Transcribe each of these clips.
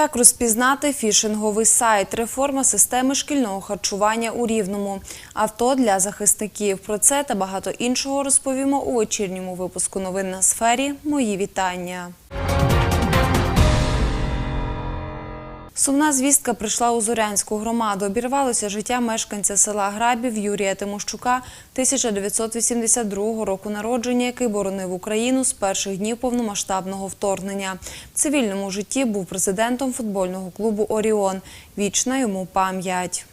Як розпізнати фішинговий сайт? Реформа системи шкільного харчування у Рівному. Авто для захисників. Про це та багато іншого розповімо у вечірньому випуску новин на сфері. Мої вітання. Сумна звістка прийшла у Зорянську громаду. Обірвалося життя мешканця села Грабів Юрія Тимощука 1982 року народження, який боронив Україну з перших днів повномасштабного вторгнення. В цивільному житті був президентом футбольного клубу Оріон. Вічна йому пам'ять.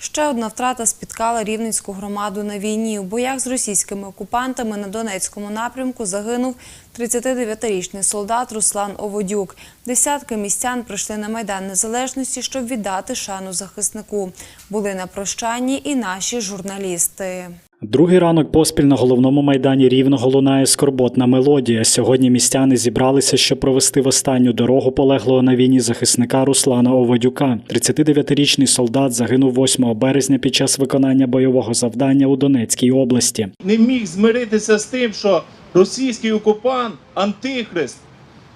Ще одна втрата спіткала рівненську громаду на війні. У боях з російськими окупантами на Донецькому напрямку загинув 39-річний солдат Руслан Оводюк. Десятки містян прийшли на Майдан Незалежності, щоб віддати шану захиснику. Були на прощанні і наші журналісти. Другий ранок поспіль на головному майдані Рівного лунає скорботна мелодія. Сьогодні містяни зібралися, щоб провести в останню дорогу полеглого на війні захисника Руслана Оводюка. 39-річний солдат загинув 8 березня під час виконання бойового завдання у Донецькій області. не міг змиритися з тим, що російський окупант, антихрист,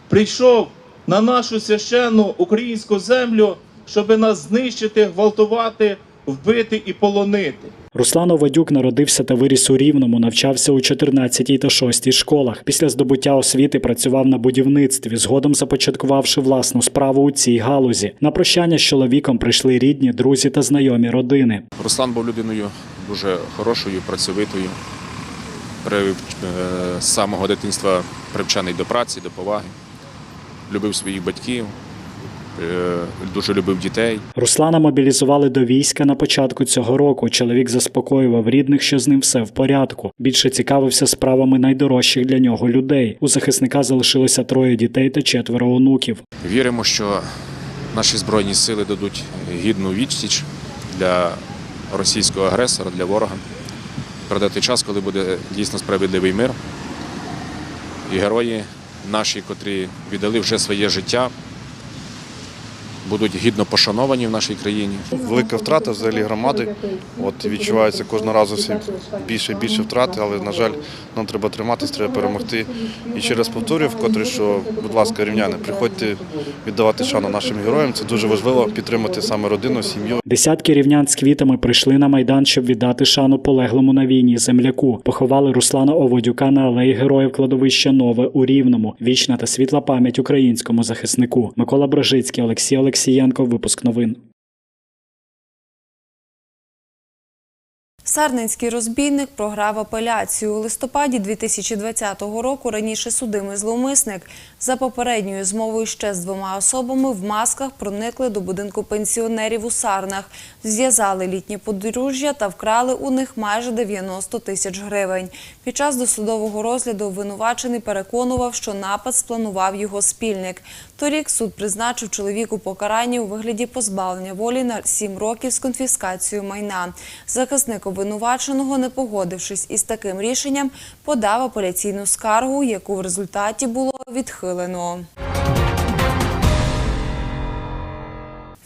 прийшов на нашу священну українську землю, щоб нас знищити, гвалтувати, вбити і полонити. Руслан Оводюк народився та виріс у Рівному, навчався у 14 та 6 школах. Після здобуття освіти працював на будівництві, згодом започаткувавши власну справу у цій галузі. На прощання з чоловіком прийшли рідні, друзі та знайомі родини. Руслан був людиною дуже хорошою, працьовитою. Е, З самого дитинства привчений до праці, до поваги. Любив своїх батьків, дуже любив дітей. Руслана мобілізували до війська на початку цього року. Чоловік заспокоював рідних, що з ним все в порядку. Більше цікавився справами найдорожчих для нього людей. У захисника залишилося троє дітей та четверо онуків. Віримо, що наші збройні сили дадуть гідну відсіч для російського агресора, для ворога. Прийде той час, коли буде дійсно справедливий мир. І герої наші, котрі віддали вже своє життя, будуть гідно пошановані в нашій країні. Велика втрата взагалі громади. От відчувається кожного разу все більше і більше втрати, але на жаль, нам треба триматися, треба перемогти. І ще раз повторюю вкотре, що, будь ласка, рівняни, приходьте віддавати шану нашим героям. Це дуже важливо підтримати саме родину, сім'ю. Десятки рівнян з квітами прийшли на майдан, щоб віддати шану полеглому на війні земляку. Поховали Руслана Оводюка на алеї героїв кладовища Нове у Рівному. Вічна та світла пам'ять українському захиснику. Микола Брожицький, Олексій Олексієнко. Випуск новин. Сарненський розбійник програв апеляцію. У листопаді 2020 року раніше судимий зловмисник за попередньою змовою ще з двома особами в масках проникли до будинку пенсіонерів у Сарнах, зв'язали літнє подружжя та вкрали у них майже 90 тисяч гривень. Під час досудового розгляду обвинувачений переконував, що напад спланував його спільник. Торік суд призначив чоловіку покарання у вигляді позбавлення волі на 7 років з конфіскацією майна. Захисник обвинуваченого, не погодившись із таким рішенням, подав апеляційну скаргу, яку в результаті було відхилено.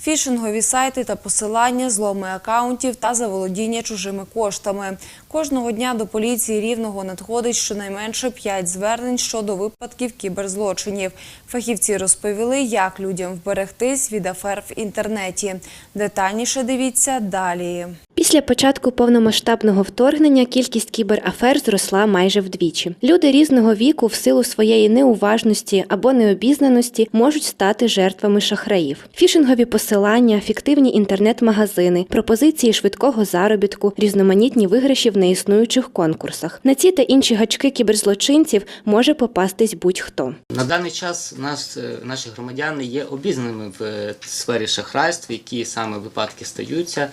Фішингові сайти та посилання, зломи акаунтів та заволодіння чужими коштами. Кожного дня до поліції рівного надходить щонайменше 5 звернень щодо випадків кіберзлочинів. Фахівці розповіли, як людям вберегтись від афер в інтернеті. Детальніше дивіться далі. Після початку повномасштабного вторгнення кількість кіберафер зросла майже вдвічі. Люди різного віку в силу своєї неуважності або необізнаності можуть стати жертвами шахраїв. Фішингові посилання, фіктивні інтернет-магазини, пропозиції швидкого заробітку, різноманітні виграші в неіснуючих конкурсах. На ці та інші гачки кіберзлочинців може попастись будь-хто. На даний час нас, е, наші громадяни є обізнаними в е, сфері шахрайств, які саме випадки стаються,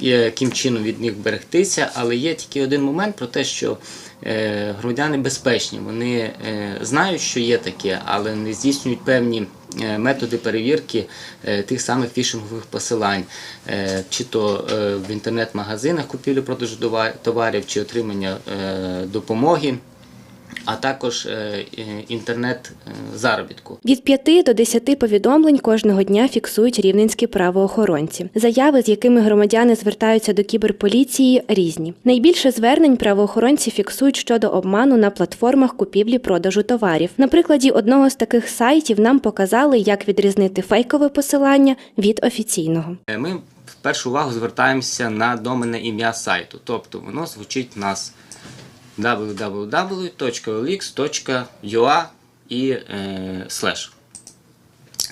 яким чином від них берегтися. Але є тільки один момент про те, що е, громадяни безпечні. Вони е, знають, що є таке, але не здійснюють певні. е, Методи перевірки е, тих самих фішингових посилань, е, чи то е, в інтернет-магазинах купівлі продажу товарів, чи отримання е, допомоги а також е, е, інтернет е, заробітку. Від 5 до 10 повідомлень кожного дня фіксують рівненські правоохоронці. Заяви, з якими громадяни звертаються до кіберполіції, різні. Найбільше звернень правоохоронці фіксують щодо обману на платформах купівлі-продажу товарів. На прикладі одного з таких сайтів нам показали, як відрізнити фейкове посилання від офіційного. Е, Ми в першу увагу звертаємося на доменне ім'я сайту, тобто воно звучить у нас www.olx.ua і е, слеш.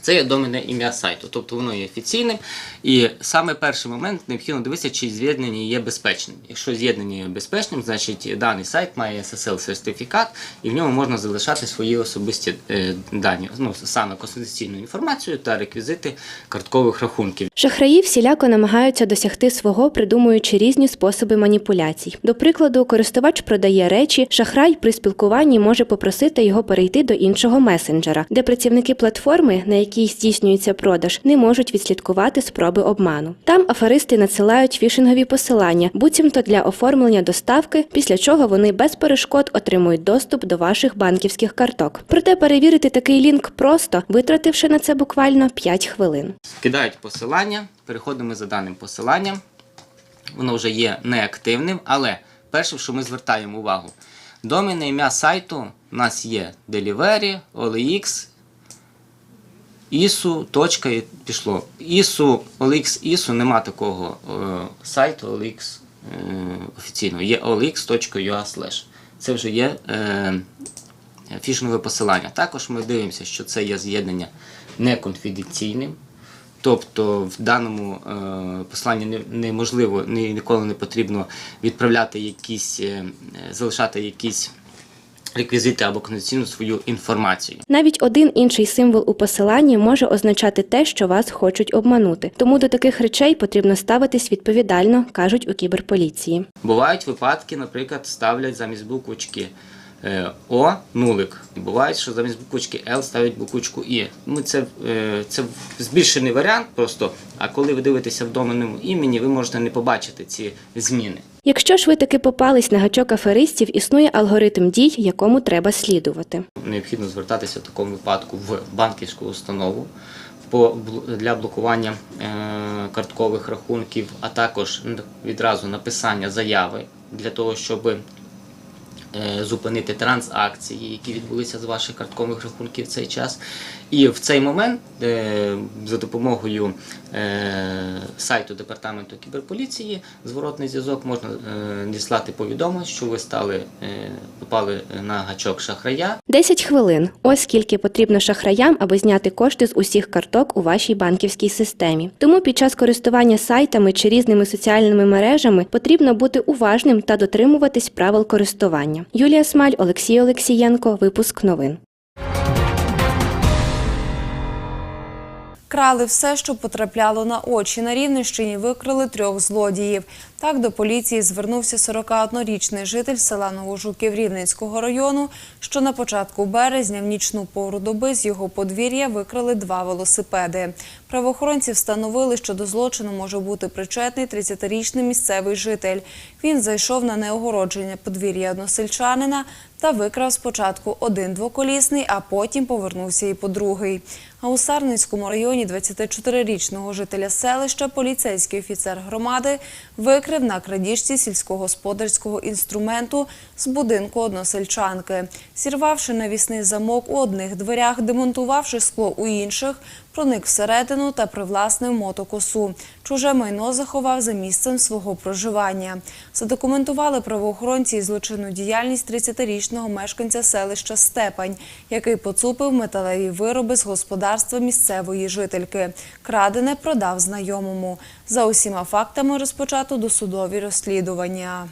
Це є доменне ім'я сайту, тобто воно є офіційним. І саме перший момент необхідно дивитися, чи з'єднання є безпечним. Якщо з'єднання є безпечним, значить даний сайт має SSL-сертифікат, і в ньому можна залишати свої особисті е, дані, ну саме конфіденційну інформацію та реквізити карткових рахунків. Шахраї всіляко намагаються досягти свого, придумуючи різні способи маніпуляцій. До прикладу, користувач продає речі, шахрай при спілкуванні може попросити його перейти до іншого месенджера, де працівники платформи, на якій здійснюється продаж, не можуть відслідкувати спроби обману. Там аферисти надсилають фішингові посилання, буцімто для оформлення доставки, після чого вони без перешкод отримують доступ до ваших банківських карток. Проте перевірити такий лінк просто, витративши на це буквально 5 хвилин. Кидають посилання, переходимо за даним посиланням. Воно вже є неактивним, але перше, що ми звертаємо увагу, доменне ім'я сайту у нас є Delivery, OLX, ISU, точка і пішло. ISU, OLX, ISU нема такого е, сайту OLX е, офіційного. Є olx.ua. Це вже є е, фішингове посилання. Також ми дивимося, що це є з'єднання неконфіденційним. Тобто в даному е, посланні неможливо, ні, ніколи не потрібно відправляти якісь, е, залишати якісь реквізити або конфіденційну свою інформацію. Навіть один інший символ у посиланні може означати те, що вас хочуть обманути. Тому до таких речей потрібно ставитись відповідально, кажуть у кіберполіції. Бувають випадки, наприклад, ставлять замість буквочки е, О нулик. Буває, що замість буквочки Л ставлять буквочку І. Ну, це, е, це збільшений варіант просто, а коли ви дивитеся в доменному імені, ви можете не побачити ці зміни. Якщо ж ви таки попались на гачок аферистів, існує алгоритм дій, якому треба слідувати. Необхідно звертатися в такому випадку в банківську установу для блокування е, карткових рахунків, а також відразу написання заяви для того, щоб зупинити транзакції, які відбулися з ваших карткових рахунків в цей час. І в цей момент е, за допомогою е, сайту департаменту кіберполіції зворотний зв'язок можна е, діслати повідомлення, що ви стали е, попали на гачок шахрая. 10 хвилин. Ось скільки потрібно шахраям, аби зняти кошти з усіх карток у вашій банківській системі. Тому під час користування сайтами чи різними соціальними мережами потрібно бути уважним та дотримуватись правил користування. Юлія Смаль, Олексій Олексієнко. Випуск новин. Крали все, що потрапляло на очі. На Рівненщині викрили трьох злодіїв. Так до поліції звернувся 41-річний житель села Новожуків Рівненського району, що на початку березня в нічну пору доби з його подвір'я викрали два велосипеди. Правоохоронці встановили, що до злочину може бути причетний 30-річний місцевий житель. Він зайшов на неогородження подвір'я односельчанина та викрав спочатку один двоколісний, а потім повернувся і по другий. А у Сарненському районі 24-річного жителя селища поліцейський офіцер громади викрив на крадіжці сільськогосподарського інструменту з будинку односельчанки. Зірвавши навісний замок у одних дверях, демонтувавши скло у інших, проник всередину та привласнив мотокосу. Чуже майно заховав за місцем свого проживання. Задокументували правоохоронці і злочинну діяльність 30-річного мешканця селища Степань, який поцупив металеві вироби з господарства місцевої жительки. Крадене продав знайомому. За усіма фактами розпочато досудові розслідування.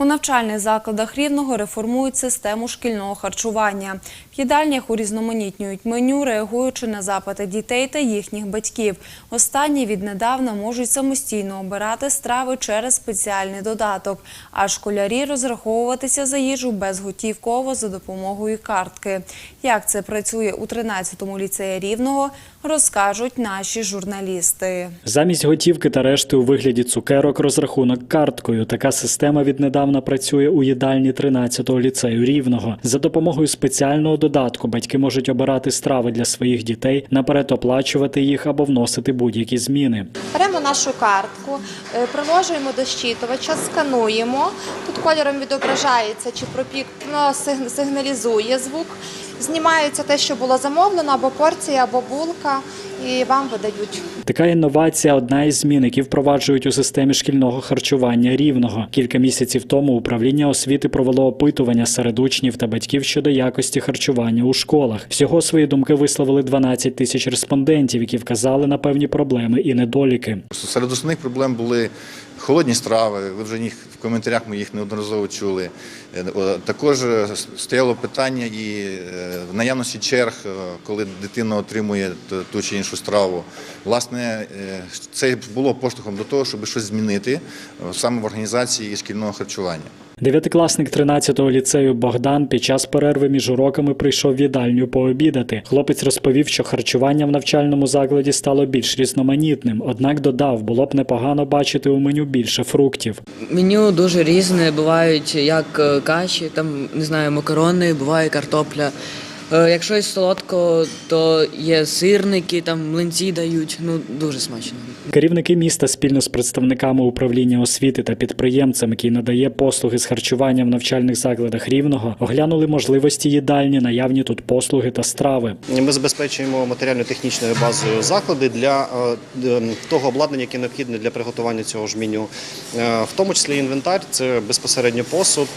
У навчальних закладах Рівного реформують систему шкільного харчування. В їдальнях урізноманітнюють меню, реагуючи на запити дітей та їхніх батьків. Останні віднедавна можуть самостійно обирати страви через спеціальний додаток, а школярі розраховуватися за їжу безготівково за допомогою картки. Як це працює у 13-му ліцеї Рівного, розкажуть наші журналісти. Замість готівки та решти у вигляді цукерок розрахунок карткою. Така система віднедавна працює у їдальні 13-го ліцею рівного. За допомогою спеціального додатку батьки можуть обирати страви для своїх дітей, наперед оплачувати їх або вносити будь-які зміни. Беремо нашу картку, е, приложуємо до щитувача, скануємо. Тут кольором відображається, чи пропік ну, сигналізує звук. Знімається те, що було замовлено, або порція, або булка, і вам видають. Така інновація одна із змін, які впроваджують у системі шкільного харчування рівного. Кілька місяців тому управління освіти провело опитування серед учнів та батьків щодо якості харчування у школах. Всього свої думки висловили 12 тисяч респондентів, які вказали на певні проблеми і недоліки. Серед основних проблем були холодні страви. Ви вже їх в коментарях ми їх неодноразово чули. Е, Також е, стояло питання і е, в наявності черг, коли дитина отримує ту чи іншу страву. Власне, це було поштовхом до того, щоб щось змінити саме в організації шкільного харчування. Дев'ятикласник 13-го ліцею Богдан під час перерви між уроками прийшов в їдальню пообідати. Хлопець розповів, що харчування в навчальному закладі стало більш різноманітним, однак додав, було б непогано бачити у меню більше фруктів. Меню дуже різне. Бувають як е, каші, там не знаю, макарони, буває картопля. Е, Якщо із солодкого, то є сирники, там млинці дають. Ну дуже смачно. Керівники міста спільно з представниками управління освіти та підприємцем, який надає послуги з харчування в навчальних закладах рівного, оглянули можливості їдальні, наявні тут послуги та страви. Ми забезпечуємо матеріально-технічною базою заклади для е, того обладнання, яке необхідне для приготування цього ж меню. Е, В тому числі інвентар це безпосередньо посуд,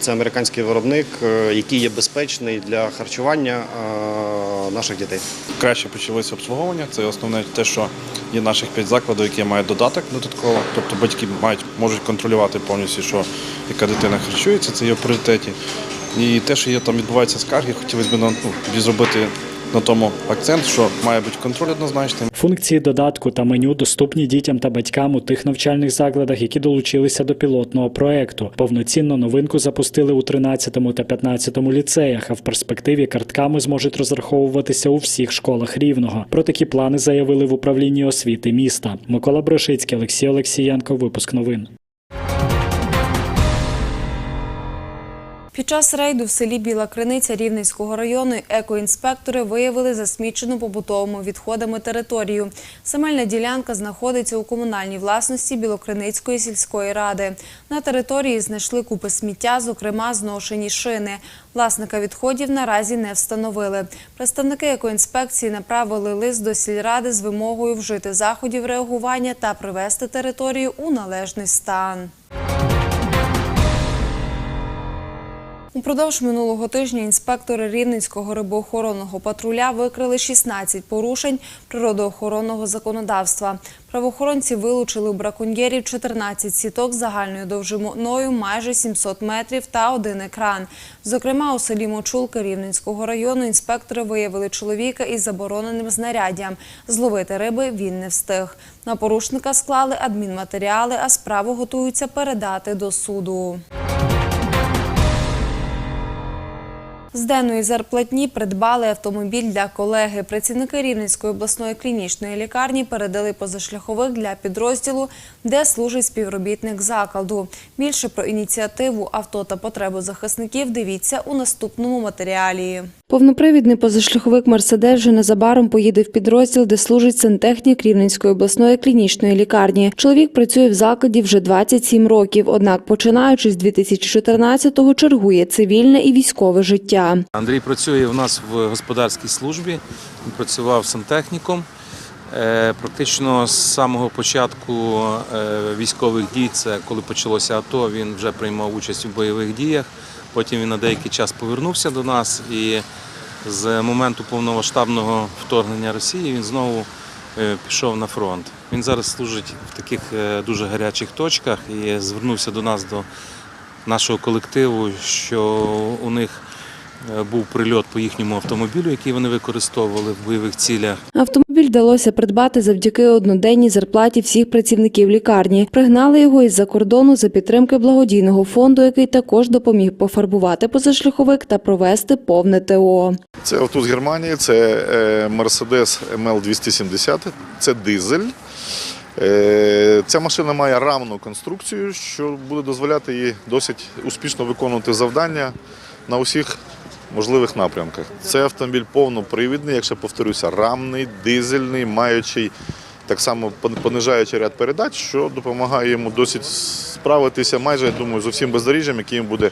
це американський виробник, який є безпечний для харчування е, наших дітей. Краще почалося обслуговування. Це основне те, що є наших п'ять закладів, які мають додаток додатково. Тобто батьки мають можуть контролювати повністю, що яка дитина харчується, це є в пріоритеті. І те, що є там відбуваються скарги, хотілося б ну, зробити на тому акцент, що має бути контроль однозначний. Функції додатку та меню доступні дітям та батькам у тих навчальних закладах, які долучилися до пілотного проекту. Повноцінно новинку запустили у 13 та 15 ліцеях, а в перспективі картками зможуть розраховуватися у всіх школах рівного. Про такі плани заявили в управлінні освіти міста. Микола Брошицький, Олексій Олексієнко. Випуск новин. Під час рейду в селі Біла Криниця Рівненського району екоінспектори виявили засмічену побутовими відходами територію. Земельна ділянка знаходиться у комунальній власності Білокриницької сільської ради. На території знайшли купи сміття, зокрема зношені шини. Власника відходів наразі не встановили. Представники екоінспекції направили лист до сільради з вимогою вжити заходів реагування та привести територію у належний стан. Упродовж минулого тижня інспектори Рівненського рибоохоронного патруля викрили 16 порушень природоохоронного законодавства. Правоохоронці вилучили у браконьєрів 14 сіток загальною довжиною майже 700 метрів та один екран. Зокрема, у селі Мочулки Рівненського району інспектори виявили чоловіка із забороненим знаряддям. Зловити риби він не встиг. На порушника склали адмінматеріали, а справу готуються передати до суду. З денної зарплатні придбали автомобіль для колеги. Працівники Рівненської обласної клінічної лікарні передали позашляховик для підрозділу, де служить співробітник закладу. Більше про ініціативу авто та потребу захисників дивіться у наступному матеріалі. Повнопривідний позашляховик Мерседес вже незабаром поїде в підрозділ, де служить сантехнік Рівненської обласної клінічної лікарні. Чоловік працює в закладі вже 27 років, однак, починаючи з 2014-го, чергує цивільне і військове життя. Андрій працює у нас в господарській службі, працював сантехніком. Е, Практично з самого початку е, військових дій, це коли почалося АТО, він вже приймав участь у бойових діях. Потім він на деякий час повернувся до нас і з моменту повномасштабного вторгнення Росії він знову е, пішов на фронт. Він зараз служить в таких е, дуже гарячих точках і звернувся до нас, до нашого колективу, що у них е, був прильот по їхньому автомобілю, який вони використовували в бойових цілях. Автомобіль вдалося придбати завдяки одноденній зарплаті всіх працівників лікарні. Пригнали його із-за кордону за підтримки благодійного фонду, який також допоміг пофарбувати позашляховик та провести повне ТО. Це авто з Германії, це е, Mercedes ML270, це дизель. Е, Ця машина має рамну конструкцію, що буде дозволяти їй досить успішно виконувати завдання на усіх можливих напрямках. Це автомобіль повнопривідний, якщо повторюся, рамний, дизельний, маючий так само понижаючий ряд передач, що допомагає йому досить справитися майже, я думаю, з усім бездоріжжям, яким буде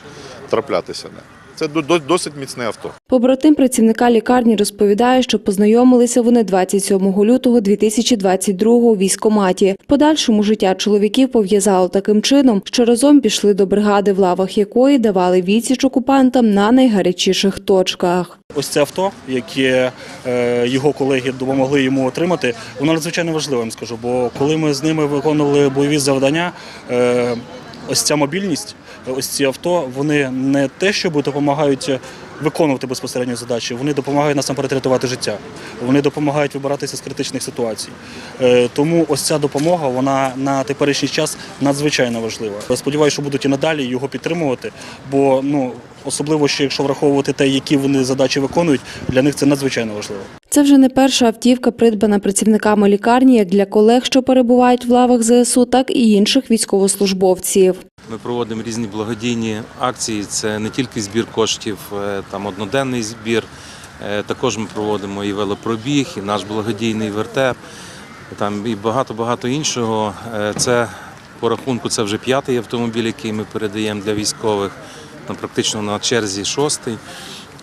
траплятися. Це до- до- досить міцне авто. Побратим працівника лікарні розповідає, що познайомилися вони 27 лютого 2022 у військкоматі. В подальшому життя чоловіків пов'язало таким чином, що разом пішли до бригади, в лавах якої давали відсіч окупантам на найгарячіших точках. Ось це авто, яке е, його колеги допомогли йому отримати, воно надзвичайно важливе, я вам скажу. Бо коли ми з ними виконували бойові завдання, е, ось ця мобільність, ось ці авто, вони не те, що допомагають виконувати безпосередньо задачі, вони допомагають насамперед рятувати життя. Вони допомагають вибиратися з критичних ситуацій. Е, Тому ось ця допомога, вона на теперішній час надзвичайно важлива. Сподіваюся, що будуть і надалі його підтримувати, бо ну особливо ще якщо враховувати те, які вони задачі виконують, для них це надзвичайно важливо. Це вже не перша автівка, придбана працівниками лікарні, як для колег, що перебувають в лавах ЗСУ, так і інших військовослужбовців. Ми проводимо різні благодійні акції. Це не тільки збір коштів, е, там одноденний збір. Е, Також ми проводимо і велопробіг, і наш благодійний вертеп, там і багато-багато іншого. Е, Це по рахунку це вже п'ятий автомобіль, який ми передаємо для військових. Там практично на черзі шостий.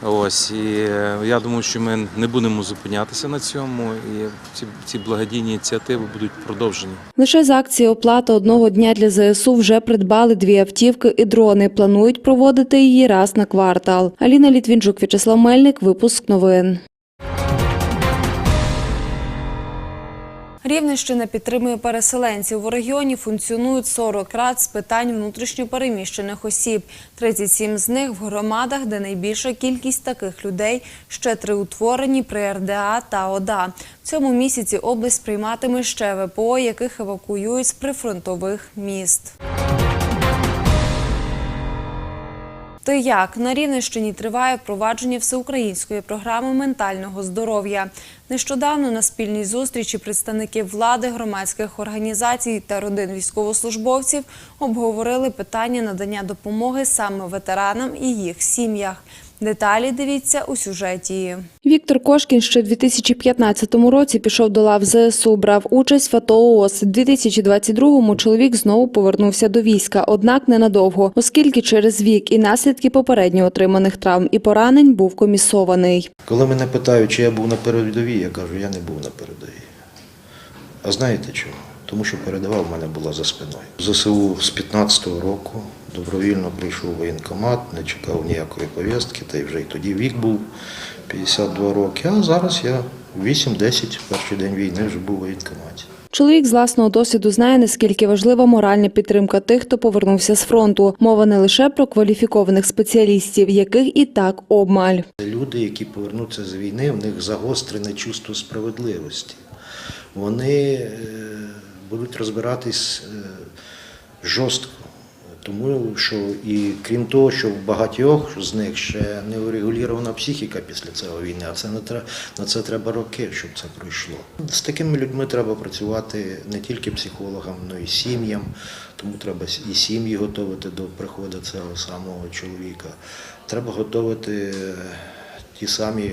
Ось і е, я думаю, що ми не будемо зупинятися на цьому, і ці, ці благодійні ініціативи будуть продовжені. Лише з акції оплата одного дня для ЗСУ вже придбали дві автівки і дрони. Планують проводити її раз на квартал. Аліна Літвінчук, В'ячеслав Мельник, випуск новин. Рівненщина підтримує переселенців. У регіоні функціонують 40 рад з питань внутрішньопереміщених осіб. 37 з них в громадах, де найбільша кількість таких людей, ще три утворені при РДА та ОДА. В цьому місяці область прийматиме ще ВПО, яких евакуюють з прифронтових міст. Ти як на Рівненщині триває впровадження всеукраїнської програми ментального здоров'я. Нещодавно на спільній зустрічі представники влади, громадських організацій та родин військовослужбовців обговорили питання надання допомоги саме ветеранам і їх сім'ях. Деталі дивіться у сюжеті. Віктор Кошкін ще в 2015 році пішов до лав ЗСУ, брав участь в АТО ООС. У 2022-му чоловік знову повернувся до війська, однак ненадовго, оскільки через вік і наслідки попередньо отриманих травм і поранень був комісований. Коли мене питають, чи я був на передовій, я кажу, я не був на передовій. А знаєте чому? Тому що передова в мене була за спиною. ЗСУ з 15-го року добровільно прийшов в воєнкомат, не чекав ніякої повістки, та й вже й тоді вік був 52 роки. А зараз я 8-10, перший день війни вже був у воєнкоматі. Чоловік з власного досвіду знає, наскільки важлива моральна підтримка тих, хто повернувся з фронту. Мова не лише про кваліфікованих спеціалістів, яких і так обмаль. Люди, які повернуться з війни, в них загострене чувство справедливості. Вони е, будуть розбиратись е, жорстко. Тому що і крім того, що в багатьох з них ще не урегулірована психіка після цього війни, а це не треба на це треба роки, щоб це пройшло. З такими людьми треба працювати не тільки психологам, але й сім'ям. Тому треба і сім'ї готувати до приходу цього самого чоловіка. Треба готувати ті самі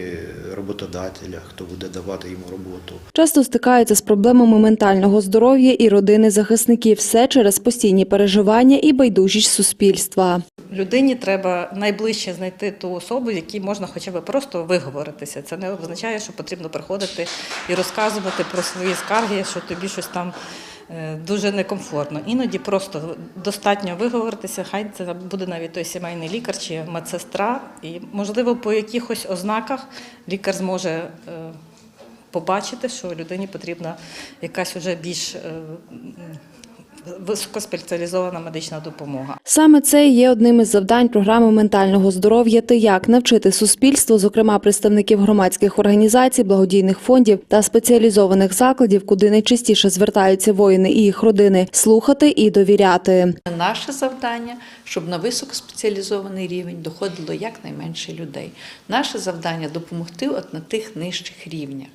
роботодателя, хто буде давати йому роботу. Часто стикаються з проблемами ментального здоров'я і родини захисників. Все через постійні переживання і байдужість суспільства. Людині треба найближче знайти ту особу, якій можна хоча б просто виговоритися. Це не означає, що потрібно приходити і розказувати про свої скарги, що тобі щось там дуже некомфортно. Іноді просто достатньо виговоритися, хай це буде навіть той сімейний лікар чи медсестра. І, можливо, по якихось ознаках лікар зможе е, побачити, що людині потрібна якась уже більш е, високоспеціалізована медична допомога. Саме це є одним із завдань програми ментального здоров'я «Ти як» навчити суспільство, зокрема представників громадських організацій, благодійних фондів та спеціалізованих закладів, куди найчастіше звертаються воїни і їх родини, слухати і довіряти. Наше завдання, щоб на високоспеціалізований рівень доходило якнайменше людей. Наше завдання допомогти от на тих нижчих рівнях.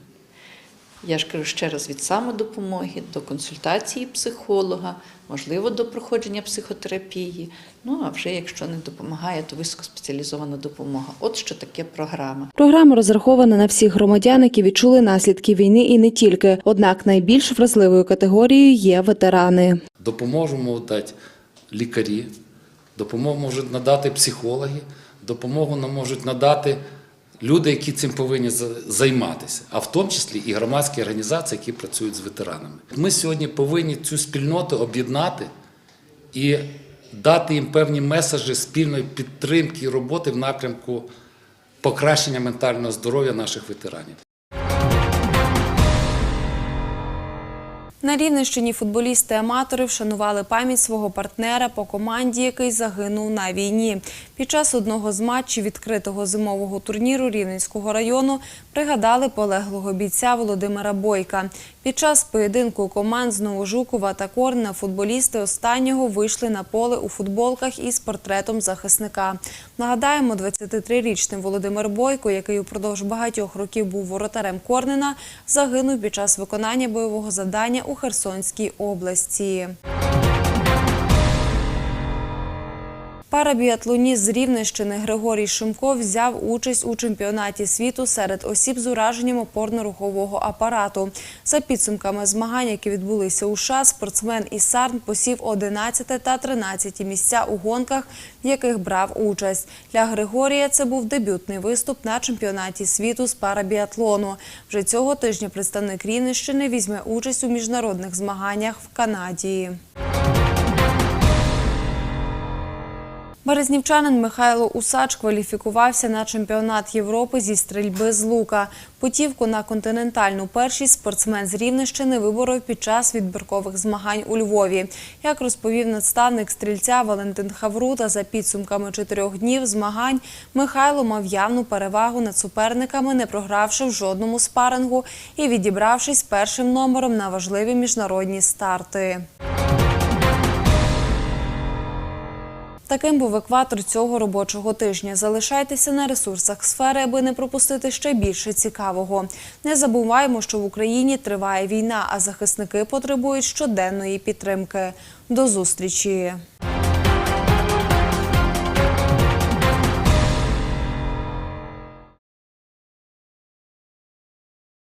Я ж кажу ще раз від самодопомоги до консультації психолога, можливо, до проходження психотерапії. Ну а вже якщо не допомагає, то високоспеціалізована допомога. От що таке програма. Програма розрахована на всіх громадян, які відчули наслідки війни і не тільки. Однак найбільш вразливою категорією є ветерани. Допомогу можуть дати лікарі, допомогу можуть надати психологи, допомогу нам можуть надати люди, які цим повинні займатися, а в тому числі і громадські організації, які працюють з ветеранами. Ми сьогодні повинні цю спільноту об'єднати і дати їм певні меседжі спільної підтримки і роботи в напрямку покращення ментального здоров'я наших ветеранів. На Рівненщині футболісти-аматори вшанували пам'ять свого партнера по команді, який загинув на війні. Під час одного з матчів відкритого зимового турніру Рівненського району пригадали полеглого бійця Володимира Бойка. Під час поєдинку команд з Новожукова та Корна футболісти останнього вийшли на поле у футболках із портретом захисника. Нагадаємо, 23-річний Володимир Бойко, який упродовж багатьох років був воротарем Корнена, загинув під час виконання бойового завдання у Херсонській області. Парабіатлоніст з Рівненщини Григорій Шимко взяв участь у чемпіонаті світу серед осіб з ураженням опорно-рухового апарату. За підсумками змагань, які відбулися у США, спортсмен із Сарн посів 11 та 13 місця у гонках, в яких брав участь. Для Григорія це був дебютний виступ на чемпіонаті світу з парабіатлону. Вже цього тижня представник Рівненщини візьме участь у міжнародних змаганнях в Канаді. Березнівчанин Михайло Усач кваліфікувався на чемпіонат Європи зі стрільби з лука. Путівку на континентальну першість спортсмен з Рівненщини виборов під час відбіркових змагань у Львові. Як розповів наставник стрільця Валентин Хаврута, за підсумками чотирьох днів змагань Михайло мав явну перевагу над суперниками, не програвши в жодному спарингу і відібравшись першим номером на важливі міжнародні старти. Таким був екватор цього робочого тижня. Залишайтеся на ресурсах сфери, аби не пропустити ще більше цікавого. Не забуваємо, що в Україні триває війна, а захисники потребують щоденної підтримки. До зустрічі!